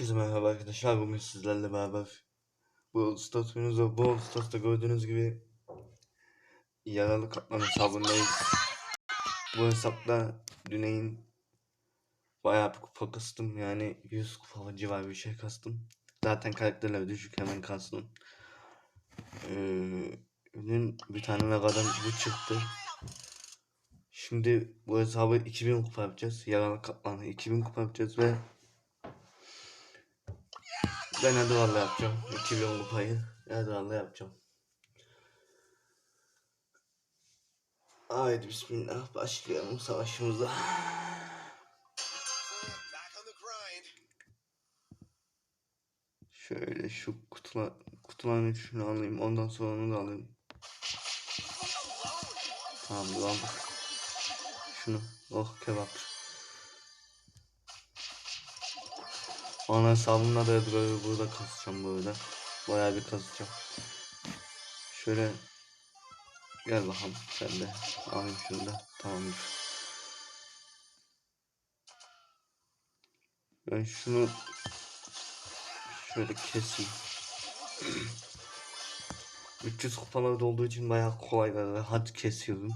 Herkese merhaba arkadaşlar. Bugün sizlerle beraber bu statünüzü bu statta gördüğünüz gibi yaralı katman hesabındayız. Bu hesapta Güney'in bayağı bir kupa kastım yani 100 kupa civarı bir şey kastım. Zaten karakterler düşük hemen kastım. Ee, dün bir tane Mega'dan bu çıktı. Şimdi bu hesabı 2000 kupa yapacağız. Yaralı katmanı 2000 kupa yapacağız ve ben Ederal'la yapacağım. 2000 kupayı Ederal'la yapacağım. Haydi bismillah başlayalım savaşımıza. Şöyle şu kutular, kutuların üçünü alayım. Ondan sonra onu da alayım. Tamam aldık. Şunu. Oh kebap. Ana hesabımla da böyle burada kasacağım böyle. Bayağı bir kasacağım. Şöyle gel bakalım sen de. Alayım şunu da. Tamamdır. Ben şunu şöyle keseyim. 300 kupalarda olduğu için bayağı kolay ve rahat kesiyorum.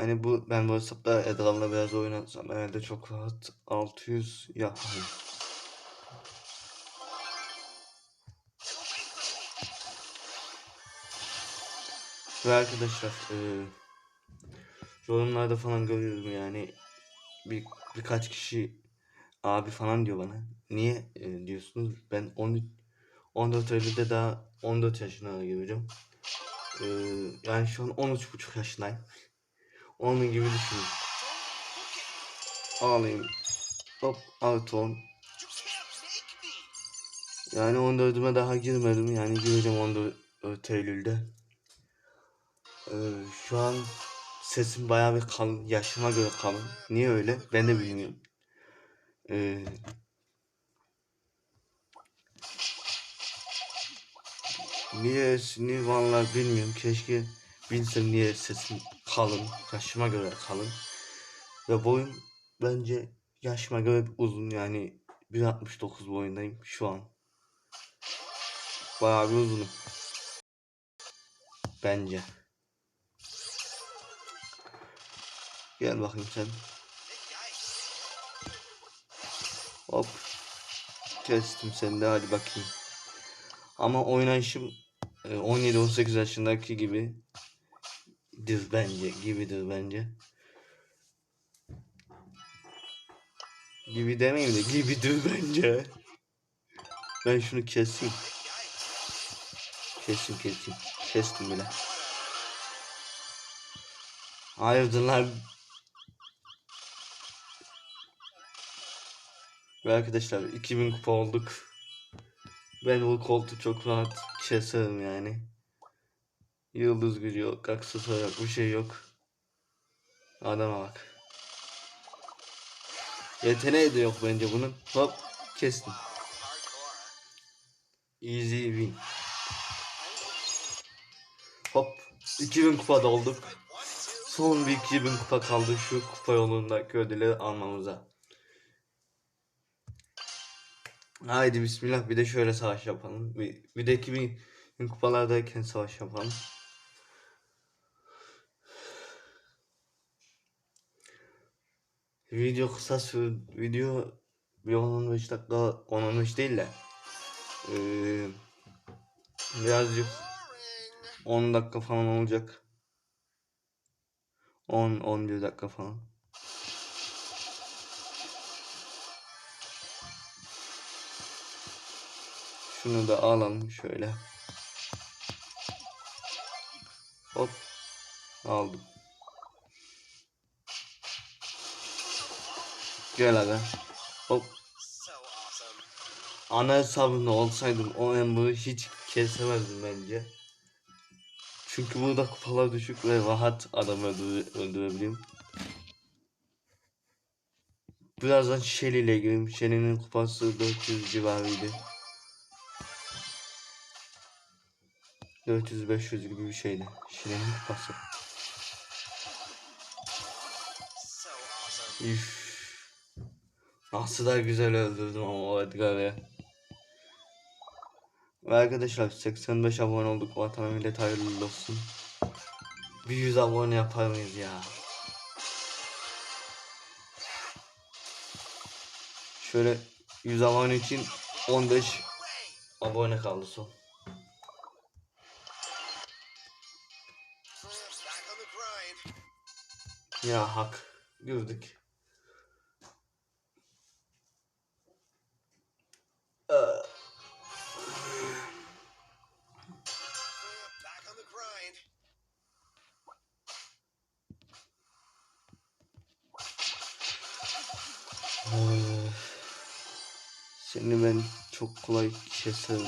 Yani bu ben bu hesapta Edral'la biraz oynatsam herhalde çok rahat 600 yaparım. Ve arkadaşlar eee yorumlarda falan görüyorum yani bir birkaç kişi abi falan diyor bana. Niye e, diyorsunuz? Ben 10 14 Eylül'de daha 14 yaşına gireceğim. Ee, yani şu an 13,5 yaşındayım. Onun gibi düşünün. Alayım. Hop artı 10. You can't make me. Yani 14'üme daha girmedim. Yani gireceğim 14 Eylül'de. Ee, şu an sesim bayağı bir kalın. Yaşıma göre kalın. Niye öyle? Ben de bilmiyorum. Ee, Niyesini vallahi bilmiyorum. Keşke bilsem niye sesim kalın. Yaşıma göre kalın. Ve boyum bence yaşıma göre uzun yani 1.69 boyundayım şu an. Bayağı bir uzunum. Bence. Gel bakayım sen. Hop. Kestim seni de hadi bakayım. Ama oynayışım e, 17-18 yaşındaki gibi dir bence gibidir bence. Gibi demeyeyim de gibidir bence. Ben şunu keseyim. Kestim kestim. Kestim bile. Hayırdır. Ve arkadaşlar 2000 kupa olduk. Ben bu koltuğu çok rahat keserim yani. Yıldız gücü yok, aksesuar yok, bir şey yok. Adama bak. Yeteneği de yok bence bunun. Hop kestim. Easy win. Hop 2000 kupada olduk. Son bir 2000 kupa kaldı şu kupa yolundaki ödülü almamıza. Haydi bismillah bir de şöyle savaş yapalım. Bir, bir de 2000 kupalardayken savaş yapalım. Video kısa sür video bir 10-15 dakika 10-15 değil de eee, birazcık Boring. 10 dakika falan olacak. 10-11 dakika falan. Şunu da alalım şöyle. Hop. Aldım. Gel aga. Hop. Ana hesabında olsaydım o Amber'ı hiç kesemezdim bence. Çünkü burada kupalar düşük ve rahat adamı öldüre, öldürebilirim. Birazdan Shelly ile gireyim. Shelly'nin kupası 400 civarıydı. 400-500 gibi bir şeydi. Shelly'nin kupası. So awesome. Üf. Nasıl da güzel öldürdüm ama o Edgar'ı. Ve arkadaşlar 85 abone olduk. Vatana millet hayırlı olsun. Bir 100 abone yapar mıyız ya? Şöyle 100 abone için 15 abone kaldı son. Ya hak. Gördük. Seni ben çok kolay keserim.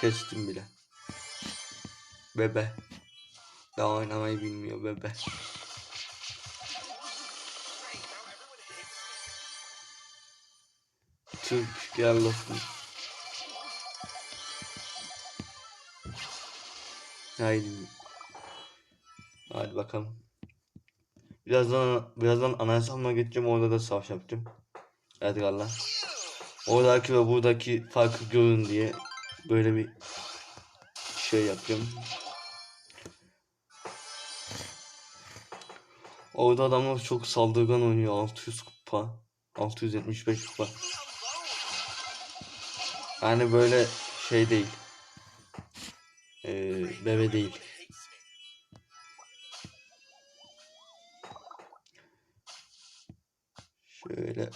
Kestim bile. Bebe. Daha oynamayı bilmiyor bebe. Türk gel dostum. Haydi. Hadi bakalım. Birazdan birazdan anayasamla geçeceğim orada da savaş yapacağım. Edgar'la. Oradaki ve buradaki farkı görün diye böyle bir şey yapıyorum. Orada adamlar çok saldırgan oynuyor. 600 kupa. 675 kupa. Yani böyle şey değil. Ee, bebe değil. Şöyle.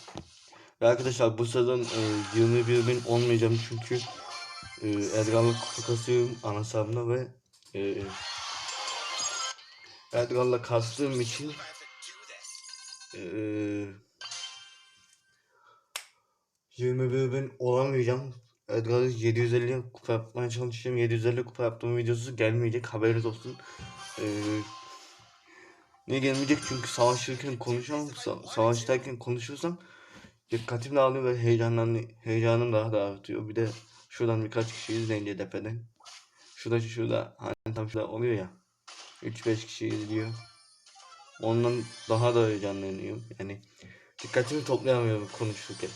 Ve arkadaşlar bu sezon e, 21 bin olmayacağım çünkü e, Edgar'la kupa kasıyorum ve e, Edgar'la kastığım için e, 21 bin olamayacağım. Edgar'ı 750 kupa yapmaya çalışacağım. 750 kupa yaptığım videosu gelmeyecek haberiniz olsun. E, niye gelmeyecek? Çünkü savaşırken konuşamam. Sa- savaştayken konuşursam dikkatim dağılıyor ve heyecanım daha da artıyor. Bir de şuradan birkaç kişi izleyince tepeden. Şurada şurada hani tam şurada oluyor ya. 3-5 kişi izliyor. Ondan daha da heyecanlanıyorum. Yani dikkatimi toplayamıyorum konuşurken.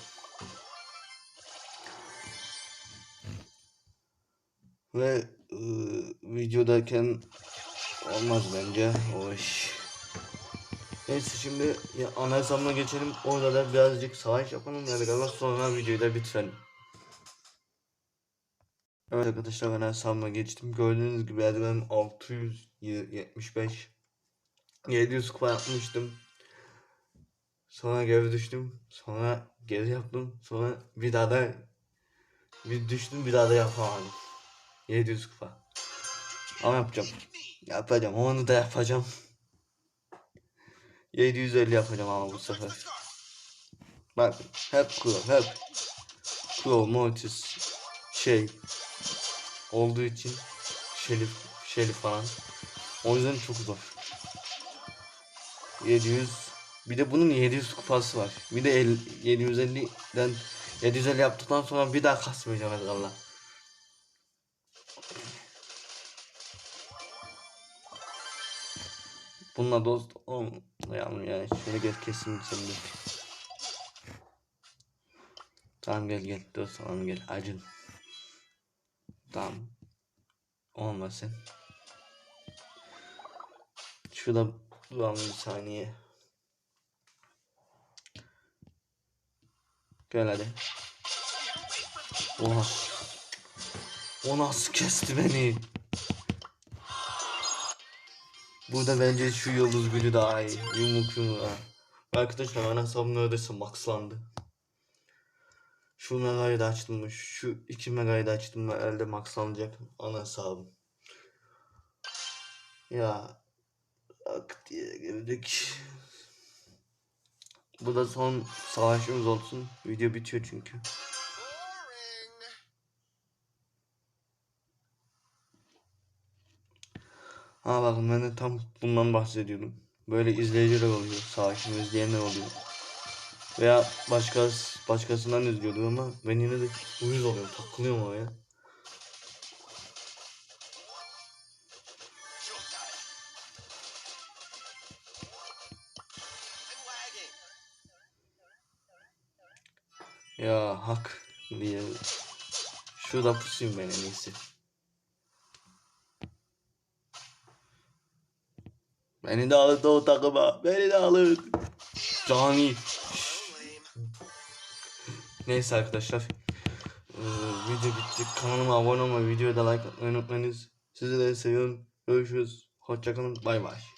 Ve ıı, videodayken olmaz bence o iş. Neyse şimdi ya, ana hesabına geçelim. Orada da birazcık savaş yapalım. Yani galiba sonra videoyu da bitirelim. Evet arkadaşlar ben hesabıma geçtim. Gördüğünüz gibi Erdem 675 700 kupa yapmıştım. Sonra geri düştüm. Sonra geri yaptım. Sonra bir daha da bir düştüm bir daha da yapamadım. 700 kupa. Ama yapacağım. Yapacağım. Onu da yapacağım. 750 yapacağım ama bu sefer. Bak hep Crow hep Crow Mortis şey olduğu için Şerif Şerif falan. O yüzden çok zor. 700 bir de bunun 700 kupası var. Bir de el- 750'den 750 yaptıktan sonra bir daha kasmayacağım Edgar'la. Bununla dost olmayalım yani. Şöyle gel kesin şimdi. Tamam gel gel dost olalım gel acın. Tamam. Olmasın. Şurada duralım bir saniye. Gel hadi. Oha. O nasıl kesti beni? Burada bence şu yıldız gülü daha iyi. Yumruk yumruğa. Arkadaşlar ana hesabım neredeyse maxlandı. Şu megayı da açtım. Şu iki megayı da açtım. Elde maxlanacak ana hesabım. Ya. Ak diye girdik. Bu da son savaşımız olsun. Video bitiyor çünkü. Ha bakın ben de tam bundan bahsediyordum. Böyle izleyiciler oluyor. Savaşımı izleyenler oluyor. Veya başkası, başkasından izliyordum ama ben yine de uyuz oluyorum. Takılıyorum oraya. Ya hak diye. Şurada pusayım ben en. Beni de alın o takıma. Beni de alın. Cani. Neyse arkadaşlar. Ee, video bitti. Kanalıma abone olmayı, videoya da like atmayı unutmayınız. Sizleri seviyorum. Görüşürüz. Hoşçakalın. Bay bay.